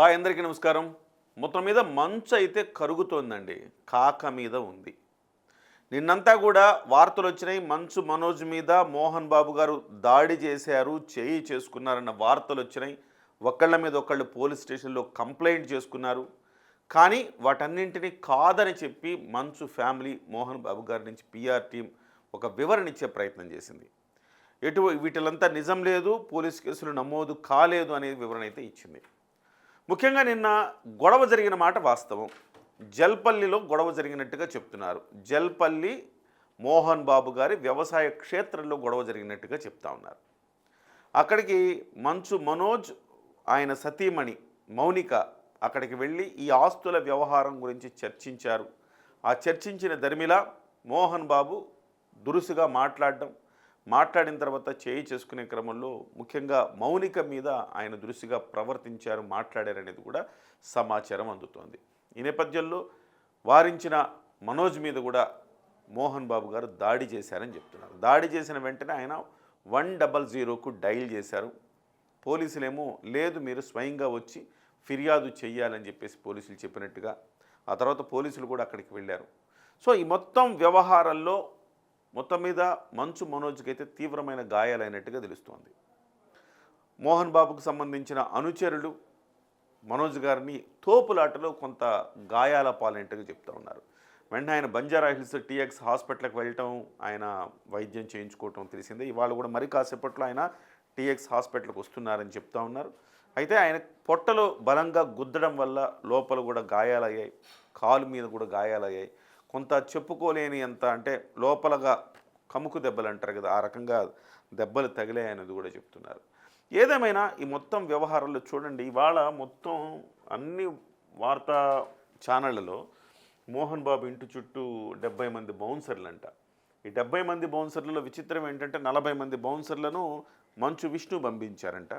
Hi అందరికీ నమస్కారం. మొత్తం మీద మంచు అయితే కరుగుతోందండి. కాక మీద ఉంది. నిన్నంతా కూడా వార్తలు వచ్చినాయి. మంచు మనోజ్ మీద మోహన్ బాబు గారు దాడి చేశారు చేయి చేసుకున్నారన్న వార్తలు వచ్చినాయి. ఒకళ్ళ మీద ఒకళ్ళు పోలీస్ స్టేషన్లో కంప్లైంట్ చేసుకున్నారు. కానీ వాటన్నింటినీ కాదని చెప్పి మంచు ఫ్యామిలీ మోహన్ బాబు గారి నుంచి పిఆర్ టీం ఒక వివరణ ఇచ్చే ప్రయత్నం చేసింది. ఎటు వీటిలంతా నిజం లేదు పోలీస్ కేసులు నమోదు కాలేదు అనే వివరణ అయితే ఇచ్చింది. ముఖ్యంగా నిన్న గొడవ జరిగిన మాట వాస్తవం. జల్పల్లిలో గొడవ జరిగినట్టుగా చెప్తున్నారు. జల్పల్లి మోహన్ బాబు గారి వ్యవసాయ క్షేత్రంలో గొడవ జరిగినట్టుగా చెప్తా ఉన్నారు. అక్కడికి మంచు మనోజ్ ఆయన సతీమణి మౌనిక అక్కడికి వెళ్ళి ఈ ఆస్తుల వ్యవహారం గురించి చర్చించారు. ఆ చర్చించిన దరిమిల మోహన్ బాబు దురుసుగా మాట్లాడడం మాట్లాడిన తర్వాత చేయి చేసుకునే క్రమంలో ముఖ్యంగా మౌనిక మీద ఆయన దృష్టిగా ప్రవర్తించారు మాట్లాడారనేది కూడా సమాచారం అందుతోంది. ఈ నేపథ్యంలో వారించిన మనోజ్ మీద కూడా మోహన్ బాబు గారు దాడి చేశారని చెప్తున్నారు. దాడి చేసిన వెంటనే ఆయన వన్ డబల్ జీరోకు డైల్ చేశారు. పోలీసులేమో లేదు మీరు స్వయంగా వచ్చి ఫిర్యాదు చేయాలని చెప్పేసి పోలీసులు చెప్పినట్టుగా ఆ తర్వాత పోలీసులు కూడా అక్కడికి వెళ్ళారు. సో ఈ మొత్తం వ్యవహారంలో మొత్తం మీద మంచు మనోజ్కి అయితే తీవ్రమైన గాయాలైనట్టుగా తెలుస్తోంది. మోహన్ బాబుకు సంబంధించిన అనుచరులు మనోజ్ గారిని తోపులాటలో కొంత గాయాల పాలైనట్టుగా చెప్తా ఉన్నారు. వెంటనే ఆయన బంజారా హిల్స్ టీఎక్స్ హాస్పిటల్కి వెళ్ళటం ఆయన వైద్యం చేయించుకోవటం తెలిసిందే. ఇవాళ కూడా మరి కాసేపట్లో ఆయన టీఎక్స్ హాస్పిటల్కి వస్తున్నారని చెప్తా ఉన్నారు. అయితే ఆయన పొట్టలో బలంగా గుద్దడం వల్ల లోపల కూడా గాయాలయ్యాయి కాలు మీద కూడా గాయాలయ్యాయి. కొంత చెప్పుకోలేని అంత అంటే లోపలగా కముకు దెబ్బలు అంటారు కదా ఆ రకంగా దెబ్బలు తగిలాయనేది కూడా చెప్తున్నారు. ఏదేమైనా ఈ మొత్తం వ్యవహారాల్లో చూడండి ఇవాళ మొత్తం అన్ని వార్తా ఛానళ్ళలో మోహన్ బాబు ఇంటి చుట్టూ డెబ్బై మంది బౌన్సర్లు అంట ఈ డెబ్బై మంది బౌన్సర్లలో విచిత్రం ఏంటంటే నలభై మంది బౌన్సర్లను మంచు విష్ణు పంపించారంట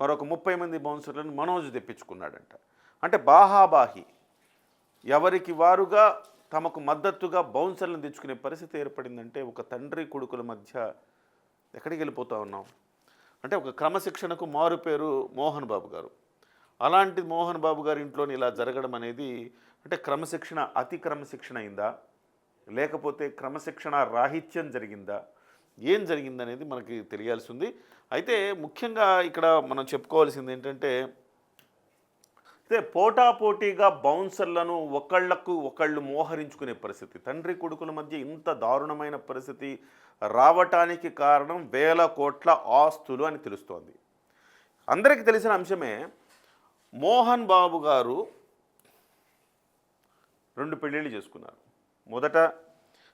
మరొక ముప్పై మంది బౌన్సర్లను మనోజ్ తెప్పించుకున్నాడంట. అంటే బాహాబాహి ఎవరికి వారుగా తమకు మద్దతుగా బౌన్సర్లను తెచ్చుకునే పరిస్థితి ఏర్పడిందంటే ఒక తండ్రి కొడుకుల మధ్య ఎక్కడికి వెళ్ళిపోతూ ఉన్నాం? అంటే ఒక క్రమశిక్షణకు మారు పేరు మోహన్ బాబు గారు. అలాంటి మోహన్ బాబు గారి ఇంట్లోని ఇలా జరగడం అనేది అంటే క్రమశిక్షణ అతి క్రమశిక్షణ అయిందా? లేకపోతే క్రమశిక్షణ రాహిత్యం జరిగిందా? ఏం జరిగిందనేది మనకి తెలియాల్సి ఉంది. అయితే ముఖ్యంగా ఇక్కడ మనం చెప్పుకోవాల్సింది ఏంటంటే అయితే పోటాపోటీగా బౌన్సర్లను ఒకళ్ళకు ఒకళ్ళు మోహరించుకునే పరిస్థితి. తండ్రి కొడుకుల మధ్య ఇంత దారుణమైన పరిస్థితి రావటానికి కారణం వేల కోట్ల ఆస్తులు అని తెలుస్తోంది. అందరికీ తెలిసిన అంశమే మోహన్ బాబు గారు రెండు పెళ్ళిళ్ళు చేసుకున్నారు. మొదట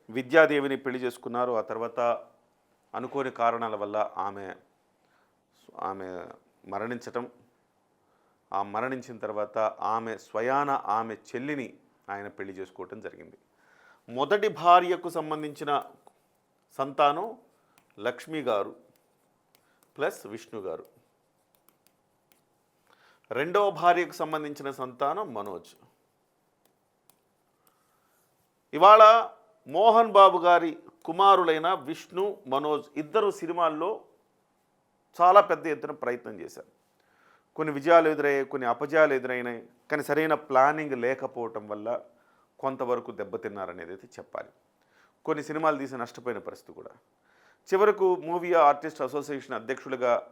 విద్యాదేవిని పెళ్ళి చేసుకున్నారు. ఆ తర్వాత అనుకోని కారణాల వల్ల ఆమె ఆమె మరణించటం ఆ మరణించిన తర్వాత ఆమె స్వయాన ఆమె చెల్లిని ఆయన పెళ్ళి చేసుకోవటం జరిగింది. మొదటి భార్యకు సంబంధించిన సంతానం లక్ష్మి గారు ప్లస్ విష్ణు గారు. రెండవ భార్యకు సంబంధించిన సంతానం మనోజ్. ఇవాళ మోహన్ బాబు గారి కుమారులైన విష్ణు మనోజ్ ఇద్దరు సినిమాల్లో చాలా పెద్ద ఎత్తున ప్రయత్నం చేశారు. కొన్ని విజయాలు ఎదురయ్యాయి కొన్ని అపజయాలు ఎదురైనాయి కానీ సరైన ప్లానింగ్ లేకపోవటం వల్ల కొంతవరకు దెబ్బతిన్నారనేది అయితే చెప్పాలి. కొన్ని సినిమాలు తీసి నష్టపోయిన పరిస్థితి కూడా. చివరకు మూవీ ఆర్టిస్ట్ అసోసియేషన్ అధ్యక్షులుగా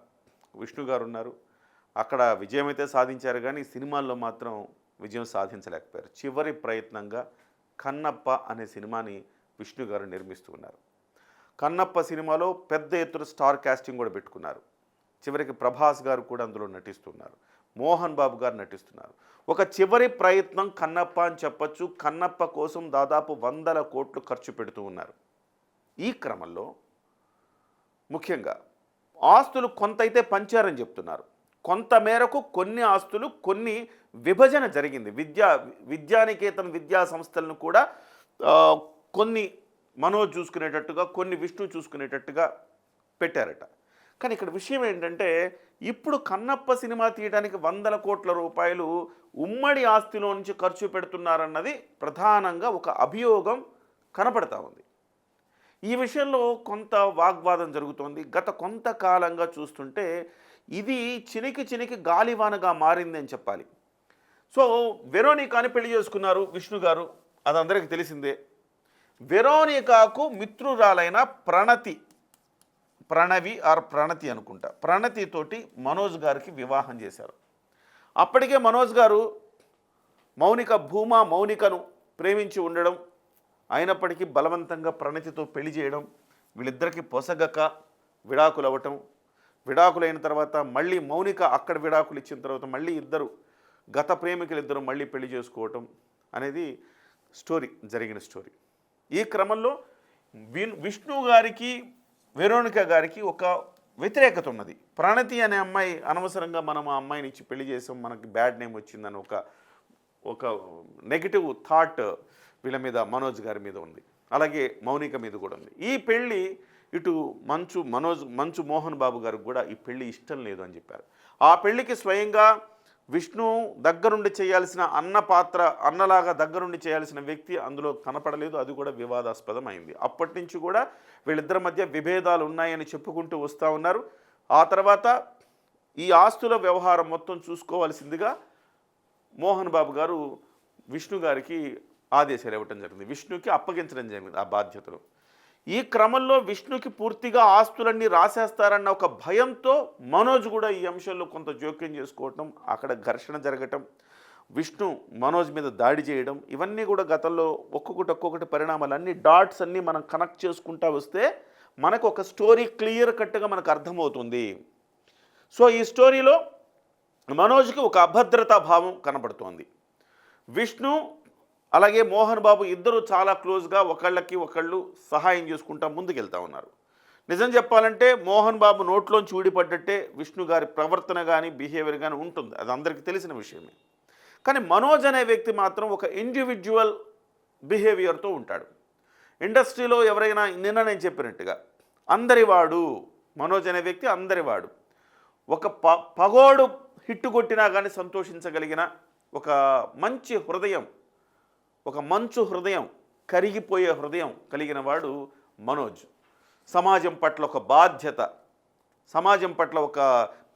విష్ణు గారు ఉన్నారు. అక్కడ విజయం అయితే సాధించారు కానీ సినిమాల్లో మాత్రం విజయం సాధించలేకపోయారు. చివరి ప్రయత్నంగా కన్నప్ప అనే సినిమాని విష్ణు గారు నిర్మిస్తూ ఉన్నారు. కన్నప్ప సినిమాలో పెద్ద ఎత్తున స్టార్ కాస్టింగ్ కూడా పెట్టుకున్నారు. చివరికి ప్రభాస్ గారు కూడా అందులో నటిస్తున్నారు. మోహన్ బాబు గారు నటిస్తున్నారు. ఒక చివరి ప్రయత్నం కన్నప్ప అని చెప్పొచ్చు. కన్నప్ప కోసం దాదాపు వందల కోట్లు ఖర్చు పెడుతూ ఉన్నారు. ఈ క్రమంలో ముఖ్యంగా ఆస్తులు కొంత అయితే పంచారని చెప్తున్నారు. కొంత మేరకు కొన్ని ఆస్తులు కొన్ని విభజన జరిగింది. విద్యా విద్యానికేతన్ విద్యా సంస్థలను కూడా కొన్ని మనోజ్ చూసుకునేటట్టుగా కొన్ని విష్ణు చూసుకునేటట్టుగా పెట్టారట. కానీ ఇక్కడ విషయం ఏంటంటే ఇప్పుడు కన్నప్ప సినిమా తీయడానికి వందల కోట్ల రూపాయలు ఉమ్మడి ఆస్తిలో నుంచి ఖర్చు పెడుతున్నారన్నది ప్రధానంగా ఒక అభియోగం కనపడతా ఉంది. ఈ విషయంలో కొంత వాగ్వాదం జరుగుతోంది. గత కొంతకాలంగా చూస్తుంటే ఇది చినికి చినికి గాలివానగా మారింది అని చెప్పాలి. సో వెరోనికాని పెళ్ళి చేసుకున్నారు విష్ణు గారు అది అందరికీ తెలిసిందే. వెరోనికాకు మిత్రురాలైన ప్రణతి ప్రణవి ఆర్ ప్రణతి అనుకుంటా. ప్రణతితోటి మనోజ్ గారికి వివాహం చేశారు. అప్పటికే మనోజ్ గారు మౌనిక భూమా మౌనికను ప్రేమించి ఉండడం అయినప్పటికీ బలవంతంగా ప్రణతితో పెళ్ళి చేయడం వీళ్ళిద్దరికీ పొసగక విడాకులు అవ్వటం విడాకులైన తర్వాత మళ్ళీ మౌనిక అక్కడ విడాకులు ఇచ్చిన తర్వాత మళ్ళీ ఇద్దరు గత ప్రేమికులు ఇద్దరు మళ్ళీ పెళ్ళి చేసుకోవటం అనేది స్టోరీ జరిగిన స్టోరీ. ఈ క్రమంలో విష్ణు గారికి వెరోనిక గారికి ఒక వ్యతిరేకత ఉన్నది. ప్రణతి అనే అమ్మాయి అనవసరంగా మనం ఆ అమ్మాయిని ఇచ్చి పెళ్ళి చేసాం మనకి బ్యాడ్ నేమ్ వచ్చిందని ఒక ఒక నెగిటివ్ థాట్ వీళ్ళ మీద మనోజ్ గారి మీద ఉంది. అలాగే మౌనిక మీద కూడా ఉంది. ఈ పెళ్ళి ఇటు మంచు మనోజ్ మంచు మోహన్ బాబు గారికి కూడా ఈ పెళ్ళి ఇష్టం లేదు అని చెప్పారు. ఆ పెళ్ళికి స్వయంగా విష్ణు దగ్గరుండి చేయాల్సిన అన్న పాత్ర అన్నలాగా దగ్గరుండి చేయాల్సిన వ్యక్తి అందులో కనపడలేదు. అది కూడా వివాదాస్పదం అయింది అప్పటి నుంచి కూడా వీళ్ళిద్దరి మధ్య విభేదాలు ఉన్నాయని చెప్పుకుంటూ వస్తూ ఉన్నారు. ఆ తర్వాత ఈ ఆస్తుల వ్యవహారం మొత్తం చూసుకోవాల్సిందిగా మోహన్ బాబు గారు విష్ణు గారికి ఆదేశాలు ఇవ్వటం జరిగింది. విష్ణుకి అప్పగించడం జరిగింది ఆ బాధ్యతలు ఈ క్రమంలో విష్ణుకి పూర్తిగా ఆస్తులన్నీ రాసేస్తారన్న ఒక భయంతో మనోజ్ కూడా ఈ అంశంలో కొంత జోక్యం చేసుకోవటం అక్కడ ఘర్షణ జరగటం విష్ణు మనోజ్ మీద దాడి చేయడం ఇవన్నీ కూడా గతంలో ఒక్కొక్కటి ఒక్కొక్కటి పరిణామాలు అన్ని డాట్స్ అన్నీ మనం కనెక్ట్ చేసుకుంటా వస్తే మనకు ఒక స్టోరీ క్లియర్ కట్గా మనకు అర్థమవుతుంది. సో ఈ స్టోరీలో మనోజ్కి ఒక అభద్రతా భావం కనబడుతోంది. విష్ణు అలాగే మోహన్ బాబు ఇద్దరు చాలా క్లోజ్గా ఒకళ్ళకి ఒకళ్ళు సహాయం చేసుకుంటా ముందుకెళ్తా ఉన్నారు. నిజం చెప్పాలంటే మోహన్ బాబు నోట్లోంచి ఊడిపడ్డట్టే విష్ణు గారి ప్రవర్తన కానీ బిహేవియర్ కానీ ఉంటుంది. అది అందరికీ తెలిసిన విషయమే. కానీ మనోజ్ అనే వ్యక్తి మాత్రం ఒక ఇండివిజువల్ బిహేవియర్తో ఉంటాడు. ఇండస్ట్రీలో ఎవరైనా నిన్న నేను చెప్పినట్టుగా అందరివాడు మనోజ్ అనే వ్యక్తి అందరివాడు. ఒక ప పగోడు హిట్టు కొట్టినా కానీ సంతోషించగలిగిన ఒక మంచి హృదయం ఒక మంచు హృదయం కరిగిపోయే హృదయం కలిగిన వాడు మనోజ్. సమాజం పట్ల ఒక బాధ్యత సమాజం పట్ల ఒక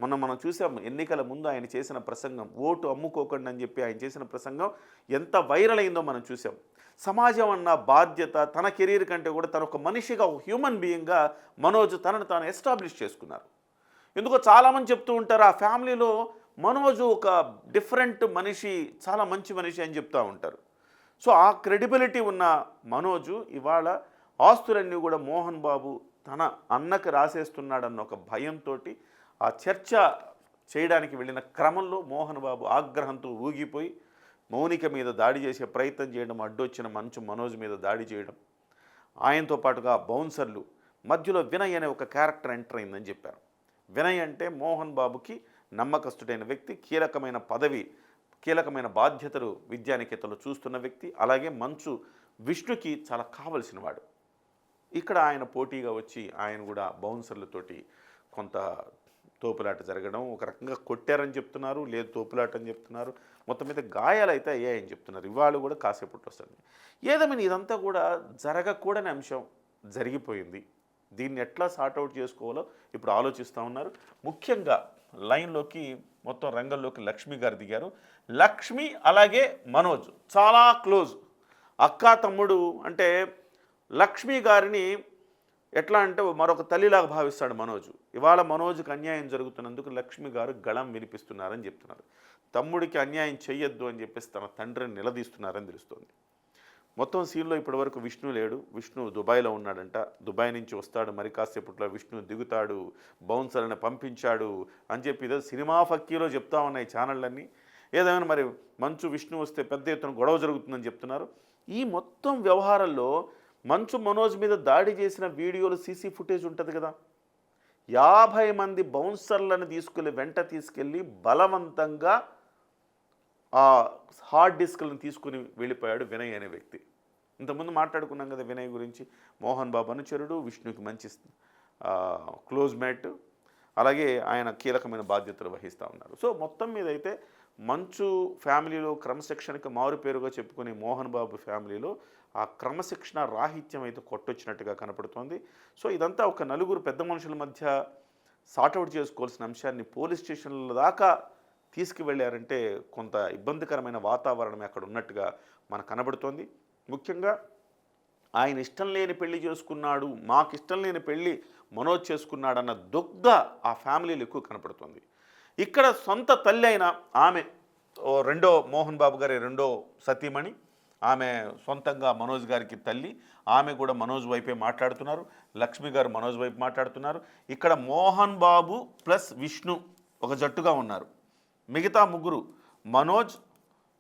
మనం మనం చూసాం ఎన్నికల ముందు ఆయన చేసిన ప్రసంగం ఓటు అమ్ముకోకండి అని చెప్పి ఆయన చేసిన ప్రసంగం ఎంత వైరల్ అయిందో మనం చూసాం. సమాజం అన్న బాధ్యత తన కెరీర్ కంటే కూడా తన ఒక మనిషిగా ఒక హ్యూమన్ బీయింగ్గా మనోజ్ తనను తాను ఎస్టాబ్లిష్ చేసుకున్నారు. ఎందుకో చాలామంది చెప్తూ ఉంటారు ఆ ఫ్యామిలీలో మనోజు ఒక డిఫరెంట్ మనిషి చాలా మంచి మనిషి అని చెప్తూ ఉంటారు. సో ఆ క్రెడిబిలిటీ ఉన్న మనోజు ఇవాళ ఆస్తులన్నీ కూడా మోహన్ బాబు తన అన్నకు రాసేస్తున్నాడన్న ఒక భయంతో ఆ చర్చ చేయడానికి వెళ్ళిన క్రమంలో మోహన్ బాబు ఆగ్రహంతో ఊగిపోయి మౌనిక మీద దాడి చేసే ప్రయత్నం చేయడం అడ్డొచ్చిన మంచు మనోజ్ మీద దాడి చేయడం. ఆయనతో పాటుగా బౌన్సర్లు మధ్యలో వినయ్ అనే ఒక క్యారెక్టర్ ఎంటర్ అయిందని చెప్పారు. వినయ్ అంటే మోహన్ బాబుకి నమ్మకస్తుడైన వ్యక్తి కీలకమైన పదవి కీలకమైన బాధ్యతలు విద్యానికేతలు చూస్తున్న వ్యక్తి అలాగే మంచు విష్ణుకి చాలా కావలసినవాడు. ఇక్కడ ఆయన పోటీగా వచ్చి ఆయన కూడా బౌన్సర్లతోటి కొంత తోపులాట జరగడం ఒక రకంగా కొట్టారని చెప్తున్నారు లేదు తోపులాట అని చెప్తున్నారు. మొత్తం మీద గాయాలు అయితే అయ్యాయని చెప్తున్నారు. ఇవాళ కూడా కాసేపట్లో వస్తుంది. ఏదేమైనా ఇదంతా కూడా జరగకూడని అంశం జరిగిపోయింది. దీన్ని ఎట్లా సార్ట్అవుట్ చేసుకోవాలో ఇప్పుడు ఆలోచిస్తూ ఉన్నారు. ముఖ్యంగా లైన్లోకి మొత్తం రంగంలోకి లక్ష్మి గారు దిగారు. లక్ష్మి అలాగే మనోజ్ చాలా క్లోజ్. అక్క తమ్ముడు అంటే లక్ష్మి గారిని ఎట్లా అంటే మరొక తల్లిలాగా భావిస్తాడు మనోజ్. ఇవాళ మనోజ్కి అన్యాయం జరుగుతున్నందుకు లక్ష్మి గారు గళం వినిపిస్తున్నారని చెప్తున్నారు. తమ్ముడికి అన్యాయం చేయొద్దు అని చెప్పేసి తన తండ్రిని నిలదీస్తున్నారని తెలుస్తోంది. మొత్తం సీన్లో ఇప్పటివరకు విష్ణు లేడు. విష్ణు దుబాయ్లో ఉన్నాడంట. దుబాయ్ నుంచి వస్తాడు. మరి కాసేపట్లో విష్ణు దిగుతాడు. బౌన్సర్ని పంపించాడు అని చెప్పి ఏదో సినిమా ఫక్కీలో చెప్తా ఉన్నాయి ఛానళ్ళన్నీ. ఏదైనా మరి మంచు విష్ణు వస్తే పెద్ద ఎత్తున గొడవ జరుగుతుందని చెప్తున్నారు. ఈ మొత్తం వ్యవహారంలో మంచు మనోజ్ మీద దాడి చేసిన వీడియోలు సీసీ ఫుటేజ్ ఉంటుంది కదా. యాభై మంది బౌన్సర్లను తీసుకెళ్ళి వెంట తీసుకెళ్ళి బలవంతంగా ఆ హార్డ్ డిస్క్లను తీసుకుని వెళ్ళిపోయాడు వినయ్ అనే వ్యక్తి. ఇంతకుముందు మాట్లాడుకున్నాం కదా వినయ్ గురించి. మోహన్ బాబు అనుచరుడు విష్ణుకి మంచి క్లోజ్ మేట్. అలాగే ఆయన కీలకమైన బాధ్యతలు వహిస్తూ ఉన్నారు. సో మొత్తం మీద అయితే మంచు ఫ్యామిలీలో క్రమశిక్షణకి మారు పేరుగా చెప్పుకునే మోహన్ బాబు ఫ్యామిలీలో ఆ క్రమశిక్షణ రాహిత్యం అయితే కొట్టొచ్చినట్టుగా కనపడుతోంది. సో ఇదంతా ఒక నలుగురు పెద్ద మనుషుల మధ్య సార్ట్అవుట్ చేసుకోవాల్సిన అంశాన్ని పోలీస్ స్టేషన్ల దాకా తీసుకువెళ్ళారంటే కొంత ఇబ్బందికరమైన వాతావరణం అక్కడ ఉన్నట్టుగా మనకు కనబడుతోంది. ముఖ్యంగా ఆయన ఇష్టం లేని పెళ్ళి చేసుకున్నాడు మాకు ఇష్టం లేని పెళ్ళి మనోజ్ చేసుకున్నాడన్న దుగ్ధ ఆ ఫ్యామిలీలు ఎక్కువ కనపడుతుంది. ఇక్కడ సొంత తల్లి అయిన ఆమె ఓ రెండో మోహన్ బాబు గారి రెండో సతీమణి ఆమె సొంతంగా మనోజ్ గారికి తల్లి ఆమె కూడా మనోజ్ వైపే మాట్లాడుతున్నారు లక్ష్మి గారు మనోజ్ వైపు మాట్లాడుతున్నారు. ఇక్కడ మోహన్ బాబు ప్లస్ విష్ణు ఒక జట్టుగా ఉన్నారు. మిగతా ముగ్గురు మనోజ్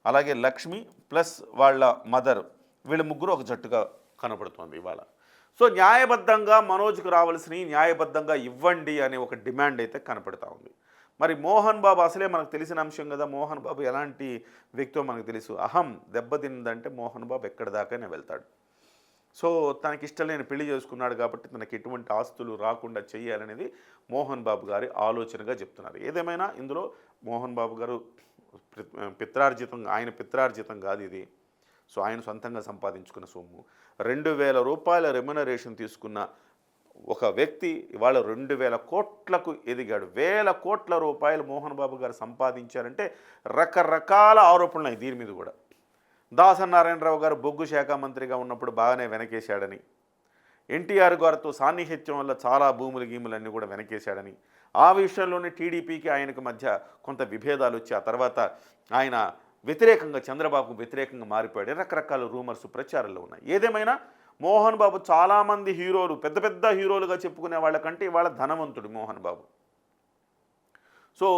అలాగే లక్ష్మి ప్లస్ వాళ్ళ మదర్ వీళ్ళ ముగ్గురు ఒక జట్టుగా కనపడుతోంది ఇవాళ. సో న్యాయబద్ధంగా మనోజ్కు రావాల్సినవి న్యాయబద్ధంగా ఇవ్వండి అనే ఒక డిమాండ్ అయితే కనపడతా ఉంది. మరి మోహన్ బాబు అసలే మనకు తెలిసిన అంశం కదా మోహన్ బాబు ఎలాంటి వ్యక్తో మనకు తెలుసు. అహం దెబ్బతిందంటే మోహన్ బాబు ఎక్కడి దాకానే వెళ్తాడు. సో తనకి ఇష్టం లేని పెళ్ళి చేసుకున్నాడు కాబట్టి తనకి ఎటువంటి ఆస్తులు రాకుండా చేయాలనేది మోహన్ బాబు గారి ఆలోచనగా చెప్తున్నారు. ఏదేమైనా ఇందులో మోహన్ బాబు గారు పిత్రార్జితంగా పిత్రార్జితం ఆయన పిత్రార్జితం కాదు ఇది. సో ఆయన సొంతంగా సంపాదించుకున్న సొమ్ము. రెండు వేల రూపాయల రెమ్యునరేషన్ తీసుకున్న ఒక వ్యక్తి ఇవాళ రెండు వేల కోట్లకు ఎదిగాడు. వేల కోట్ల రూపాయలు మోహన్ బాబు గారు సంపాదించారంటే రకరకాల ఆరోపణలు ఉన్నాయి దీని మీద కూడా. దాసనారాయణరావు గారు బొగ్గు శాఖ మంత్రిగా ఉన్నప్పుడు బాగానే వెనకేశాడని. ఎన్టీఆర్ గారితో సాన్నిహిత్యం వల్ల చాలా భూములు గీములన్నీ కూడా వెనకేశాడని. ఆ విషయంలోనే టీడీపీకి ఆయనకు మధ్య కొంత విభేదాలు వచ్చి ఆ తర్వాత ఆయన వ్యతిరేకంగా చంద్రబాబుకు వ్యతిరేకంగా మారిపోయాడు. రకరకాల రూమర్స్ ప్రచారంలో ఉన్నాయి. ఏదేమైనా మోహన్ బాబు చాలామంది హీరోలు పెద్ద పెద్ద హీరోలుగా చెప్పుకునే వాళ్ళకంటే ఇవాళ ధనవంతుడు మోహన్ బాబు. సో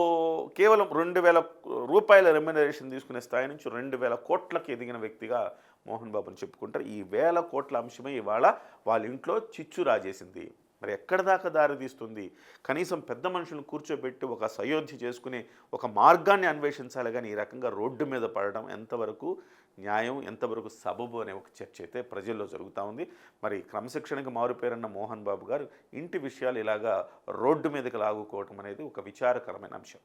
కేవలం రెండు వేల రూపాయల రెమ్యునరేషన్ తీసుకునే స్థాయి నుంచి రెండు వేల కోట్లకు ఎదిగిన వ్యక్తిగా మోహన్ బాబుని చెప్పుకుంటారు. ఈ వేల కోట్ల అంశమే ఇవాళ వాళ్ళ ఇంట్లో చిచ్చు రాజేసింది. మరి ఎక్కడ దాకా దారి తీస్తుంది? కనీసం పెద్ద మనుషులను కూర్చోబెట్టి ఒక సయోధ్య చేసుకునే ఒక మార్గాన్ని అన్వేషించాలి కానీ ఈ రకంగా రోడ్డు మీద పడడం ఎంతవరకు న్యాయం ఎంతవరకు సబబు అనే ఒక చర్చ అయితే ప్రజల్లో జరుగుతూ ఉంది. మరి క్రమశిక్షణకు మారుపేరన్న మోహన్ బాబు గారు ఇంటి విషయాలు ఇలాగా రోడ్డు మీదకి లాగుకోవటం అనేది ఒక విచారకరమైన అంశం.